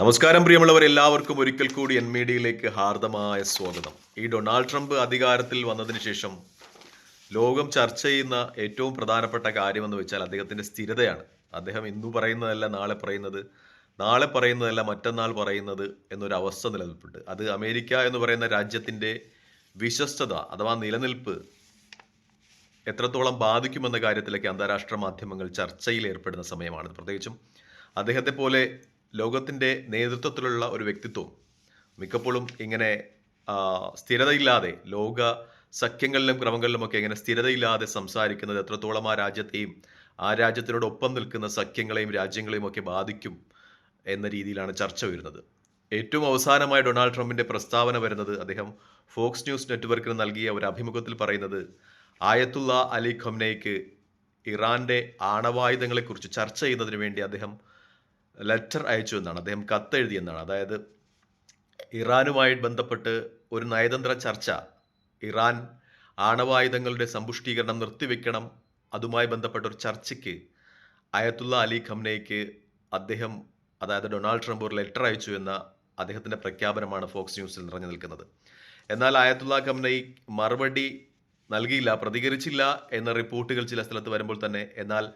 നമസ്കാരം പ്രിയമുള്ളവർ എല്ലാവർക്കും ഒരിക്കൽ കൂടി എൻ മീഡിയയിലേക്ക് ഹാർദമായ സ്വാഗതം. ഈ ഡൊണാൾഡ് ട്രംപ് അധികാരത്തിൽ വന്നതിന് ശേഷം ലോകം ചർച്ച ചെയ്യുന്ന ഏറ്റവും പ്രധാനപ്പെട്ട കാര്യമെന്ന് വെച്ചാൽ അദ്ദേഹത്തിന്റെ സ്ഥിരതയാണ്. അദ്ദേഹം ഇന്നു പറയുന്നതല്ല നാളെ പറയുന്നത് നാളെ പറയുന്നതല്ല മറ്റന്നാൾ പറയുന്നത് എന്നൊരു അവസ്ഥ നിലനിൽപ്പുണ്ട്. അത് അമേരിക്ക എന്ന് പറയുന്ന രാജ്യത്തിന്റെ വിശ്വസ്തത അഥവാ നിലനിൽപ്പ് എത്രത്തോളം ബാധിക്കുമെന്ന കാര്യത്തിലേക്ക് അന്താരാഷ്ട്ര മാധ്യമങ്ങൾ ചർച്ചയിൽ ഏർപ്പെടുന്ന സമയമാണ്. പ്രത്യേകിച്ചും അദ്ദേഹത്തെ പോലെ ലോകത്തിന്റെ നേതൃത്വത്തിലുള്ള ഒരു വ്യക്തിത്വം. മിക്കപ്പോഴും ഇങ്ങനെ സ്ഥിരതയില്ലാതെ ലോക സഖ്യങ്ങളിലും ക്രമങ്ങളിലുമൊക്കെ ഇങ്ങനെ സ്ഥിരതയില്ലാതെ സംസാരിക്കുന്നത് എത്രത്തോളം ആ രാജ്യത്തെയും ആ രാജ്യത്തിനോടൊപ്പം നിൽക്കുന്ന സഖ്യങ്ങളെയും രാജ്യങ്ങളെയും ഒക്കെ ബാധിക്കും എന്ന രീതിയിലാണ് ചർച്ച വരുന്നത്. ഏറ്റവും അവസാനമായി ഡൊണാൾഡ് ട്രംപിന്റെ പ്രസ്താവന വരുന്നത് അദ്ദേഹം ഫോക്സ് ന്യൂസ് നെറ്റ്വർക്കിന് നൽകിയ ഒരു അഭിമുഖത്തിൽ പറയുന്നത് ആയത്തുള്ള അലി ഖംനയ്ക്ക് ഇറാന്റെ ആണവായുധങ്ങളെക്കുറിച്ച് ചർച്ച ചെയ്യുന്നതിന് വേണ്ടി അദ്ദേഹം ലെറ്റർ അയച്ചു എന്നാണ്. അദ്ദേഹം കത്തെഴുതി എന്നാണ്. അതായത് ഇറാനുമായി ബന്ധപ്പെട്ട് ഒരു നയതന്ത്ര ചർച്ച. ഇറാൻ ആണവായുധങ്ങളുടെ സമ്പുഷ്ടീകരണം നിർത്തിവെക്കണം. അതുമായി ബന്ധപ്പെട്ട ഒരു ചർച്ചയ്ക്ക് അയത്തുള്ള അലി ഖംനയ്ക്ക് അദ്ദേഹം അതായത് ഡൊണാൾഡ് ട്രംപ് ഒരു ലെറ്റർ അയച്ചു എന്ന അദ്ദേഹത്തിന്റെ പ്രഖ്യാപനമാണ് ഫോക്സ് ന്യൂസിൽ നിറഞ്ഞു നിൽക്കുന്നത്. എന്നാൽ അയത്തുള്ള ഖംനൈ മറുപടി നൽകിയില്ല പ്രതികരിച്ചില്ല എന്ന റിപ്പോർട്ടുകൾ ചില സ്ഥലത്ത് വരുമ്പോൾ തന്നെ. എന്നാൽ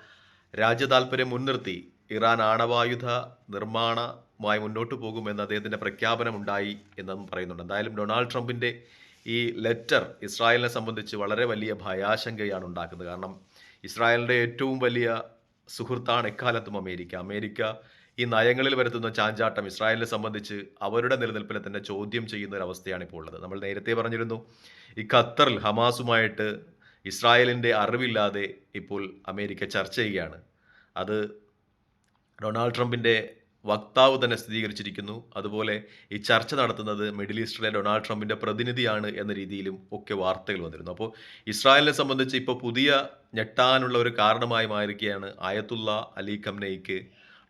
രാജ്യതാൽപര്യം മുൻനിർത്തി ഇറാൻ ആണവായുധ നിർമ്മാണമായി മുന്നോട്ട് പോകുമെന്ന് അദ്ദേഹത്തിന്റെ പ്രഖ്യാപനമുണ്ടായി എന്നും പറയുന്നുണ്ട്. എന്തായാലും ഡൊണാൾഡ് ട്രംപിന്റെ ഈ ലെറ്റർ ഇസ്രായേലിനെ സംബന്ധിച്ച് വളരെ വലിയ ഭയാശങ്കയാണ് ഉണ്ടാക്കുന്നത്. കാരണം ഇസ്രായേലിന്റെ ഏറ്റവും വലിയ സുഹൃത്താണ് എക്കാലത്തും അമേരിക്ക. അമേരിക്ക ഈ നയങ്ങളിൽ വരുത്തുന്ന ചാഞ്ചാട്ടം ഇസ്രായേലിനെ സംബന്ധിച്ച് അവരുടെ നിലനിൽപ്പിനെ തന്നെ ചോദ്യം ചെയ്യുന്ന ഒരു അവസ്ഥയാണ് ഇപ്പോൾ ഉള്ളത്. നമ്മൾ നേരത്തെ പറഞ്ഞിരുന്നു ഈ ഖത്തറിൽ ഹമാസുമായിട്ട് ഇസ്രായേലിന്റെ അറിവില്ലാതെ ഇപ്പോൾ അമേരിക്ക ചർച്ച ചെയ്യുകയാണ്. അത് ഡൊണാൾഡ് ട്രംപിന്റെ വക്താവ് തന്നെ സ്ഥിരീകരിച്ചിരിക്കുന്നു. അതുപോലെ ഈ ചർച്ച നടത്തുന്നത് മിഡിൽ ഈസ്റ്റിലെ ഡൊണാൾഡ് ട്രംപിന്റെ പ്രതിനിധിയാണ് എന്ന രീതിയിലും ഒക്കെ വാർത്തകൾ വന്നിരുന്നു. അപ്പോൾ ഇസ്രായേലിനെ സംബന്ധിച്ച് ഇപ്പോൾ പുതിയ ഞെട്ടാനുള്ള ഒരു കാരണമായി മാറിയിരിക്കുകയാണ് ആയത്തുള്ള അലി ഖംനയ്ക്ക്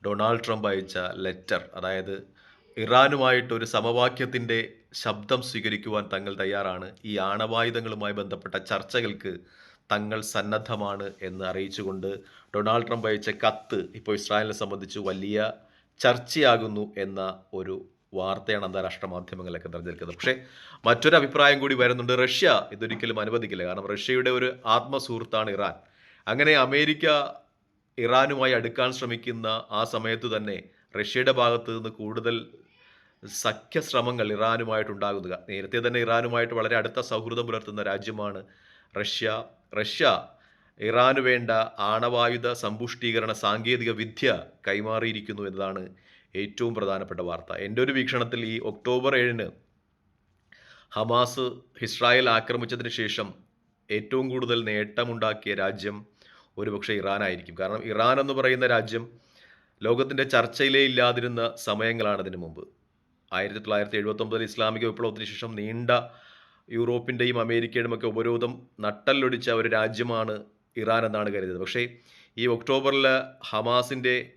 ഡൊണാൾഡ് ട്രംപ് അയച്ച ലെറ്റർ. അതായത് ഇറാനുമായിട്ട് ഒരു സമവാക്യത്തിന്റെ ശബ്ദം സ്വീകരിക്കുവാൻ തങ്ങൾ തയ്യാറാണ്. ഈ ആണവായുധങ്ങളുമായി ബന്ധപ്പെട്ട ചർച്ചകൾക്ക് തങ്ങൾ സന്നദ്ധമാണ് എന്ന് അറിയിച്ചുകൊണ്ട് ഡൊണാൾഡ് ട്രംപ് അയച്ച കത്ത് ഇപ്പോൾ ഇസ്രായേലിനെ സംബന്ധിച്ച് വലിയ ചർച്ചയാകുന്നു എന്ന ഒരു വാർത്തയാണ് അന്താരാഷ്ട്ര മാധ്യമങ്ങളിലൊക്കെ നിറഞ്ഞിരിക്കുന്നത്. പക്ഷേ മറ്റൊരു അഭിപ്രായം കൂടി വരുന്നുണ്ട്. റഷ്യ ഇതൊരിക്കലും അനുവദിക്കില്ല. കാരണം റഷ്യയുടെ ഒരു ആത്മസുഹൃത്താണ് ഇറാൻ. അങ്ങനെ അമേരിക്ക ഇറാനുമായി അടുക്കാൻ ശ്രമിക്കുന്ന ആ സമയത്ത് തന്നെ റഷ്യയുടെ ഭാഗത്ത് നിന്ന് കൂടുതൽ സഖ്യശ്രമങ്ങൾ ഇറാനുമായിട്ടുണ്ടാകുക നേരത്തെ തന്നെ ഇറാനുമായിട്ട് വളരെ അടുത്ത സൗഹൃദം പുലർത്തുന്ന രാജ്യമാണ് റഷ്യ റഷ്യ. ഇറാന് വേണ്ട ആണവായുധ സമ്പുഷ്ടീകരണ സാങ്കേതിക വിദ്യ കൈമാറിയിരിക്കുന്നു എന്നതാണ് ഏറ്റവും പ്രധാനപ്പെട്ട വാർത്ത. എന്റെ ഒരു വീക്ഷണത്തിൽ ഈ ഒക്ടോബർ ഏഴിന് ഹമാസ് ഇസ്രായേൽ ആക്രമിച്ചതിന് ശേഷം ഏറ്റവും കൂടുതൽ നേട്ടമുണ്ടാക്കിയ രാജ്യം ഒരുപക്ഷെ ഇറാനായിരിക്കും. കാരണം ഇറാൻ എന്ന് പറയുന്ന രാജ്യം ലോകത്തിന്റെ ചർച്ചയിലേ ഇല്ലാതിരുന്ന സമയങ്ങളാണ് അതിനു മുമ്പ്. ആയിരത്തി തൊള്ളായിരത്തി എഴുപത്തൊമ്പതിൽ ഇസ്ലാമിക വിപ്ലവത്തിന് ശേഷം നീണ്ട യൂറോപ്പിന്റെയും അമേരിക്കയുടെയും ഒക്കെ ഉപരോധം നട്ടല്ലൊടിച്ച ഒരു രാജ്യമാണ് ഇറാൻ എന്നാണ് കരുതുന്നത്. പക്ഷേ ഈ ഒക്ടോബറിൽ ഹമാസിന്റെ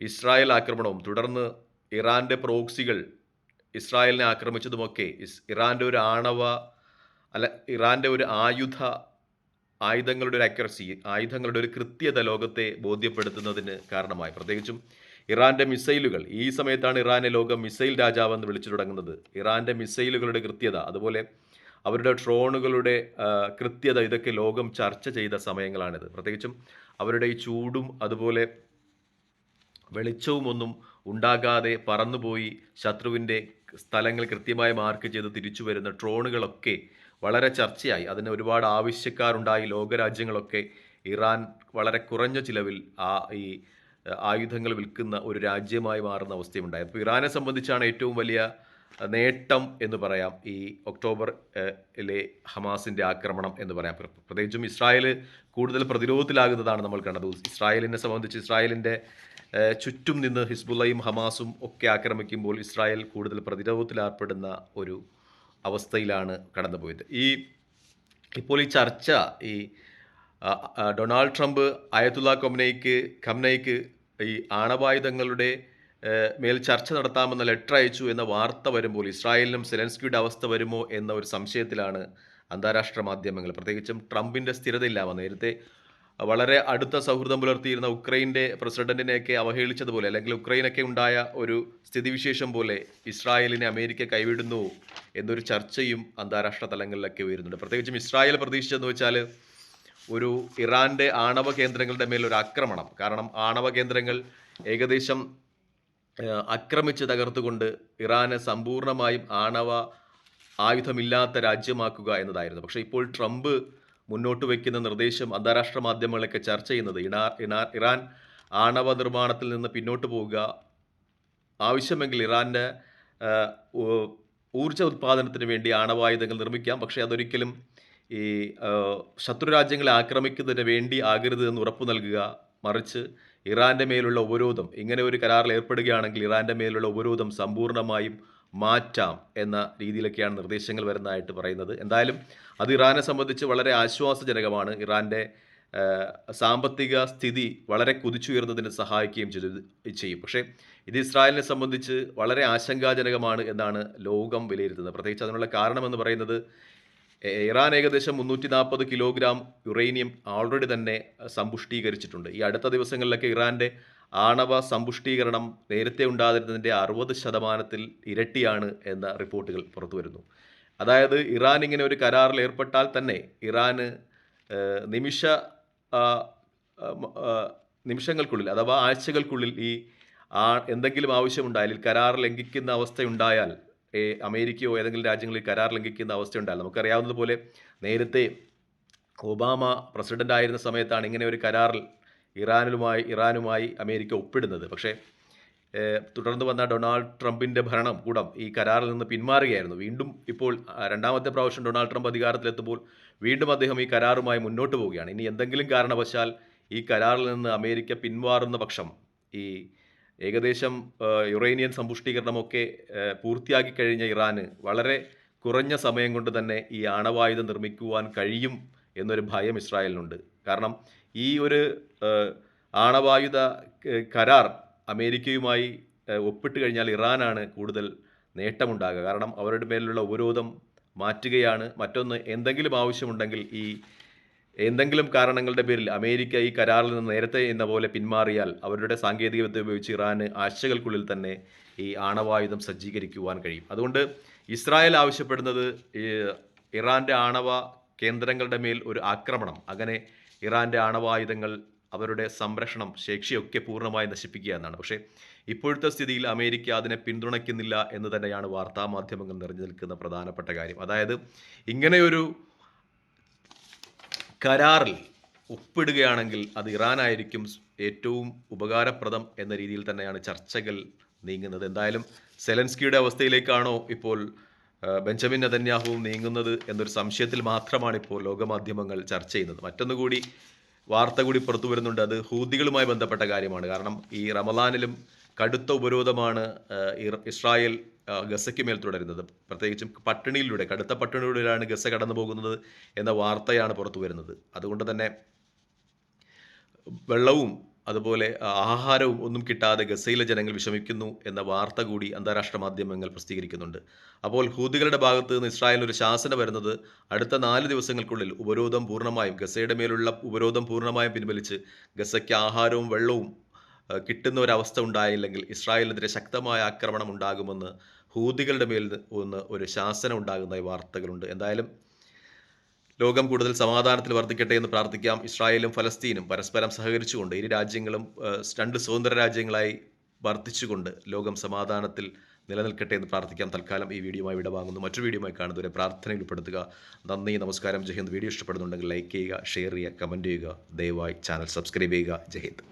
ഇസ്രായേൽ ആക്രമണവും തുടർന്ന് ഇറാന്റെ പ്രോക്സികൾ ഇസ്രായേലിനെ ആക്രമിച്ചതുമൊക്കെ ഇസ് ഇറാന്റെ ഒരു ആണവ അല്ല ഇറാന്റെ ഒരു ആയുധ ആയുധങ്ങളുടെ ഒരു അക്യുറസി ആയുധങ്ങളുടെ ഒരു കൃത്യത ലോകത്തെ ബോധ്യപ്പെടുത്തുന്നതിന് കാരണമായി. പ്രത്യേകിച്ചും ഇറാന്റെ മിസൈലുകൾ ഈ സമയത്താണ് ഇറാനെ ലോകം മിസൈൽ രാജാവെന്ന് വിളിച്ചു തുടങ്ങുന്നത്. ഇറാന്റെ മിസൈലുകളുടെ കൃത്യത അതുപോലെ അവരുടെ ഡ്രോണുകളുടെ കൃത്യത ഇതൊക്കെ ലോകം ചർച്ച ചെയ്ത സമയങ്ങളാണിത്. പ്രത്യേകിച്ചും അവരുടെ ഈ ചൂടും അതുപോലെ വെളിച്ചവും ഒന്നും ഉണ്ടാകാതെ പറന്നുപോയി ശത്രുവിന്റെ സ്ഥലങ്ങൾ കൃത്യമായി മാർക്ക് ചെയ്ത് തിരിച്ചു വരുന്ന ഡ്രോണുകളൊക്കെ വളരെ ചർച്ചയായി. അതിന് ഒരുപാട് ആവശ്യക്കാരുണ്ടായി. ലോകരാജ്യങ്ങളൊക്കെ ഇറാൻ വളരെ കുറഞ്ഞ ചിലവിൽ ആ ഈ ആയുധങ്ങൾ വിൽക്കുന്ന ഒരു രാജ്യമായി മാറുന്ന അവസ്ഥയുണ്ടായി അപ്പോൾ ഇറാനെ സംബന്ധിച്ചാണ് ഏറ്റവും വലിയ നേട്ടം എന്ന് പറയാം. ഈ ഒക്ടോബർ അഹ്, ലെ ഹമാസിന്റെ ആക്രമണം എന്ന് പറയാം. പ്ര- പ്രത്യേകിച്ചും ഇസ്രായേൽ കൂടുതൽ പ്രതിരോധത്തിലാകുന്നതാണ് നമ്മൾ കണ്ടത്. ഇസ്രായേലിനെ സംബന്ധിച്ച് ഇസ്രായേലിന്റെ ചുറ്റും നിന്ന് ഹിസ്ബുള്ളയും ഹമാസും ഒക്കെ ആക്രമിക്കുമ്പോൾ ഇസ്രായേൽ കൂടുതൽ പ്രതിരോധത്തിലേർപ്പെടുന്ന ഒരു അവസ്ഥയിലാണ് കടന്നുപോയത്. ഈ ഇപ്പോൾ ഈ ചർച്ച ഈ ഡൊണാൾഡ് ട്രംപ് അയത്തുള്ള കൊമനയ്ക്ക് ഖംനയ്ക്ക് ഈ ആണവായുധങ്ങളുടെ മേൽ ചർച്ച നടത്താമെന്ന ലെറ്റർ അയച്ചു എന്ന വാർത്ത വരുമ്പോൾ ഇസ്രായേലിനും സെലൻസ്കിയുടെ അവസ്ഥ വരുമോ എന്ന ഒരു സംശയത്തിലാണ് അന്താരാഷ്ട്ര മാധ്യമങ്ങൾ. പ്രത്യേകിച്ചും ട്രംപിന്റെ സ്ഥിരതയില്ലാമ നേരത്തെ വളരെ അടുത്ത സൗഹൃദം പുലർത്തിയിരുന്ന ഉക്രൈന്റെ പ്രസിഡന്റിനെയൊക്കെ അവഹേളിച്ചതുപോലെ അല്ലെങ്കിൽ ഉക്രൈനൊക്കെ ഉണ്ടായ ഒരു സ്ഥിതിവിശേഷം പോലെ ഇസ്രായേലിനെ അമേരിക്ക കൈവിടുന്നു എന്നൊരു ചർച്ചയും അന്താരാഷ്ട്ര തലങ്ങളിലൊക്കെ ഉയരുന്നുണ്ട്. പ്രത്യേകിച്ചും ഇസ്രായേൽ പ്രതീക്ഷിച്ചതെന്ന് വെച്ചാൽ ഒരു ഇറാന്റെ ആണവ കേന്ദ്രങ്ങളുടെ മേൽ ഒരു ആക്രമണം. കാരണം ആണവ കേന്ദ്രങ്ങൾ ഏകദേശം ആക്രമിച്ച് തകർത്തുകൊണ്ട് ഇറാനെ സമ്പൂർണമായും ആണവ ആയുധമില്ലാത്ത രാജ്യമാക്കുക എന്നതായിരുന്നു. പക്ഷേ ഇപ്പോൾ ട്രംപ് മുന്നോട്ട് വയ്ക്കുന്ന നിർദ്ദേശം അന്താരാഷ്ട്ര മാധ്യമങ്ങളൊക്കെ ചർച്ച ചെയ്യുന്നത് ഇറാൻ ആണവ നിർമ്മാണത്തിൽ നിന്ന് പിന്നോട്ട് പോവുക ആവശ്യമെങ്കിൽ ഇറാന്റെ ഊർജ ഉത്പാദനത്തിന് വേണ്ടി ആണവായുധങ്ങൾ നിർമ്മിക്കാം. പക്ഷേ അതൊരിക്കലും ഈ ശത്രുരാജ്യങ്ങളെ രാജ്യങ്ങളെ ആക്രമിക്കുന്നതിന് വേണ്ടി ആകരുത് എന്ന് ഉറപ്പു നൽകുക മറിച്ച് ഇറാന്റെ മേലുള്ള ഉപരോധം ഇങ്ങനെ ഒരു കരാറിൽ ഏർപ്പെടുകയാണെങ്കിൽ ഇറാന്റെ മേലുള്ള ഉപരോധം സമ്പൂർണമായും മാറ്റാം എന്ന രീതിയിലൊക്കെയാണ് നിർദ്ദേശങ്ങൾ വരുന്നതായിട്ട് പറയുന്നത്. എന്തായാലും അത് ഇറാനെ സംബന്ധിച്ച് വളരെ ആശ്വാസജനകമാണ്. ഇറാന്റെ സാമ്പത്തിക സ്ഥിതി വളരെ കുതിച്ചുയർന്നതിന് സഹായിക്കുകയും ചെയ്തു ചെയ്യും. പക്ഷേ ഇത് ഇസ്രായേലിനെ സംബന്ധിച്ച് വളരെ ആശങ്കാജനകമാണ് എന്നാണ് ലോകം വിലയിരുത്തുന്നത്. പ്രത്യേകിച്ച് അതിനുള്ള കാരണമെന്ന് പറയുന്നത് ഇറാൻ ഏകദേശം മുന്നൂറ്റി നാൽപ്പത് കിലോഗ്രാം യുറേനിയം ഓൾറെഡി തന്നെ സമ്പുഷ്ടീകരിച്ചിട്ടുണ്ട്. ഈ അടുത്ത ദിവസങ്ങളിലൊക്കെ ഇറാന്റെ ആണവ സമ്പുഷ്ടീകരണം നേരത്തെ ഉണ്ടായിരുന്നതിന്റെ അറുപത് ശതമാനത്തിൽ ഇരട്ടിയാണ് എന്ന റിപ്പോർട്ടുകൾ പുറത്തു വരുന്നു അതായത് ഇറാൻ ഇങ്ങനെ ഒരു കരാറിൽ ഏർപ്പെട്ടാൽ തന്നെ ഇറാന് നിമിഷ നിമിഷങ്ങൾക്കുള്ളിൽ അഥവാ ആഴ്ചകൾക്കുള്ളിൽ ഈ ആ എന്തെങ്കിലും ആവശ്യമുണ്ടായാൽ കരാർ ലംഘിക്കുന്ന അവസ്ഥയുണ്ടായാൽ അമേരിക്കയോ ഏതെങ്കിലും രാജ്യങ്ങളിൽ കരാർ ലംഘിക്കുന്ന അവസ്ഥയുണ്ടായാലും നമുക്കറിയാവുന്നതുപോലെ നേരത്തെ ഒബാമ പ്രസിഡന്റ് ആയിരുന്ന സമയത്താണ് ഇങ്ങനെ ഒരു കരാറിൽ ഇറാനിലുമായി ഇറാനുമായി അമേരിക്ക ഒപ്പിടുന്നത്. പക്ഷേ തുടർന്ന് വന്ന ഡൊണാൾഡ് ട്രംപിന്റെ ഭരണം കൂടം ഈ കരാറിൽ നിന്ന് പിന്മാറുകയായിരുന്നു. വീണ്ടും ഇപ്പോൾ രണ്ടാമത്തെ പ്രാവശ്യം ഡൊണാൾഡ് ട്രംപ് അധികാരത്തിലെത്തുമ്പോൾ വീണ്ടും അദ്ദേഹം ഈ കരാറുമായി മുന്നോട്ട് പോവുകയാണ്. ഇനി എന്തെങ്കിലും കാരണവശാൽ ഈ കരാറിൽ നിന്ന് അമേരിക്ക പിന്മാറുന്ന പക്ഷം ഈ ഏകദേശം യുറേനിയൻ സമ്പുഷ്ടീകരണമൊക്കെ പൂർത്തിയാക്കി കഴിഞ്ഞ ഇറാന് വളരെ കുറഞ്ഞ സമയം കൊണ്ട് തന്നെ ഈ ആണവായുധം നിർമ്മിക്കുവാൻ കഴിയും എന്നൊരു ഭയം ഇസ്രായേലിനുണ്ട്. കാരണം ഈ ഒരു ആണവായുധ കരാർ അമേരിക്കയുമായി ഒപ്പിട്ട് കഴിഞ്ഞാൽ ഇറാനാണ് കൂടുതൽ നേട്ടമുണ്ടാകുക. കാരണം അവരുടെ മേലുള്ള ഉപരോധം മാറ്റുകയാണ്. മറ്റൊന്ന് എന്തെങ്കിലും ആവശ്യമുണ്ടെങ്കിൽ ഈ എന്തെങ്കിലും കാരണങ്ങളുടെ പേരിൽ അമേരിക്ക ഈ കരാറിൽ നിന്ന് നേരത്തെ എന്ന പോലെ പിന്മാറിയാൽ അവരുടെ സാങ്കേതികവിദ്യ ഉപയോഗിച്ച് ഇറാന് ആഴ്ചകൾക്കുള്ളിൽ തന്നെ ഈ ആണവായുധം സജ്ജീകരിക്കുവാൻ കഴിയും. അതുകൊണ്ട് ഇസ്രായേൽ ആവശ്യപ്പെടുന്നത് ഈ ഇറാന്റെ ആണവ കേന്ദ്രങ്ങളുടെ മേൽ ഒരു ആക്രമണം. അങ്ങനെ ഇറാന്റെ ആണവായുധങ്ങൾ അവരുടെ സംരക്ഷണം ശേഷിയൊക്കെ പൂർണമായി നശിപ്പിക്കുക എന്നാണ്. പക്ഷേ ഇപ്പോഴത്തെ സ്ഥിതിയിൽ അമേരിക്ക അതിനെ പിന്തുണയ്ക്കുന്നില്ല എന്ന് തന്നെയാണ് വാർത്താമാധ്യമങ്ങൾ നിറഞ്ഞു നിൽക്കുന്ന പ്രധാനപ്പെട്ട കാര്യം. അതായത് ഇങ്ങനെയൊരു കരാറിൽ ഒപ്പിടുകയാണെങ്കിൽ അത് ഇറാനായിരിക്കും ഏറ്റവും ഉപകാരപ്രദം എന്ന രീതിയിൽ തന്നെയാണ് ചർച്ചകൾ നീങ്ങുന്നത്. എന്തായാലും സെലൻസ്കിയുടെ അവസ്ഥയിലേക്കാണോ ഇപ്പോൾ ബെഞ്ചമിൻ നതന്യാഹുവും നീങ്ങുന്നത് എന്നൊരു സംശയത്തിൽ മാത്രമാണ് ഇപ്പോൾ ലോകമാധ്യമങ്ങൾ ചർച്ച ചെയ്യുന്നത്. മറ്റൊന്നുകൂടി വാർത്ത കൂടി പുറത്തു വരുന്നുണ്ട്. അത് ഹൂദികളുമായി ബന്ധപ്പെട്ട കാര്യമാണ്. കാരണം ഈ റമലാനിലും കടുത്ത ഉപരോധമാണ് ഇസ്രായേൽ ഗസയ്ക്ക് മേൽ തുടരുന്നത്. പ്രത്യേകിച്ചും പട്ടിണിയിലൂടെ കടുത്ത പട്ടിണിയിലൂടെയാണ് ഗസ കടന്നു പോകുന്നത് എന്ന വാർത്തയാണ് പുറത്തു വരുന്നത്. അതുകൊണ്ട് തന്നെ വെള്ളവും അതുപോലെ ആഹാരവും ഒന്നും കിട്ടാതെ ഗസയിലെ ജനങ്ങൾ വിഷമിക്കുന്നു എന്ന വാർത്ത കൂടി അന്താരാഷ്ട്ര മാധ്യമങ്ങൾ പ്രസിദ്ധീകരിക്കുന്നുണ്ട്. അപ്പോൾ ഹൂദികളുടെ ഭാഗത്ത് നിന്ന് ഇസ്രായേൽ ഒരു ശാസന വരുന്നത് അടുത്ത നാല് ദിവസങ്ങൾക്കുള്ളിൽ ഉപരോധം പൂർണമായും ഗസയുടെ മേലുള്ള ഉപരോധം പൂർണമായും പിൻവലിച്ച് ഗസയ്ക്ക് ആഹാരവും വെള്ളവും കിട്ടുന്ന ഒരവസ്ഥ ഉണ്ടായില്ലെങ്കിൽ ഇസ്രായേലിനെതിരെ ശക്തമായ ആക്രമണം ഉണ്ടാകുമെന്ന് ഹൂതികളുടെ മേൽ ഒന്ന് ഒരു ശാസനം ഉണ്ടാകുന്നതായി വാർത്തകളുണ്ട്. എന്തായാലും ലോകം കൂടുതൽ സമാധാനത്തിൽ വർദ്ധിക്കട്ടെ എന്ന് പ്രാർത്ഥിക്കാം. ഇസ്രായേലും ഫലസ്തീനും പരസ്പരം സഹകരിച്ചുകൊണ്ട് ഇരു രാജ്യങ്ങളും രണ്ട് സ്വതന്ത്ര രാജ്യങ്ങളായി വർദ്ധിച്ചുകൊണ്ട് ലോകം സമാധാനത്തിൽ നിലനിൽക്കട്ടെ എന്ന് പ്രാർത്ഥിക്കാം. തൽക്കാലം ഈ വീഡിയോയുമായി വിടവാങ്ങുന്നു മറ്റൊരു വീഡിയോയുമായി കാണുന്നവരെ പ്രാർത്ഥനയിൽ ഉൾപ്പെടുത്തുക. നന്ദി നമസ്കാരം. ജയ്ഹിന്ദ് വീഡിയോ ഇഷ്ടപ്പെടുന്നുണ്ടെങ്കിൽ ലൈക്ക് ചെയ്യുക ഷെയർ ചെയ്യുക കമന്റ് ചെയ്യുക. ദയവായി ചാനൽ സബ്സ്ക്രൈബ് ചെയ്യുക. ജയ്ഹിന്ദ്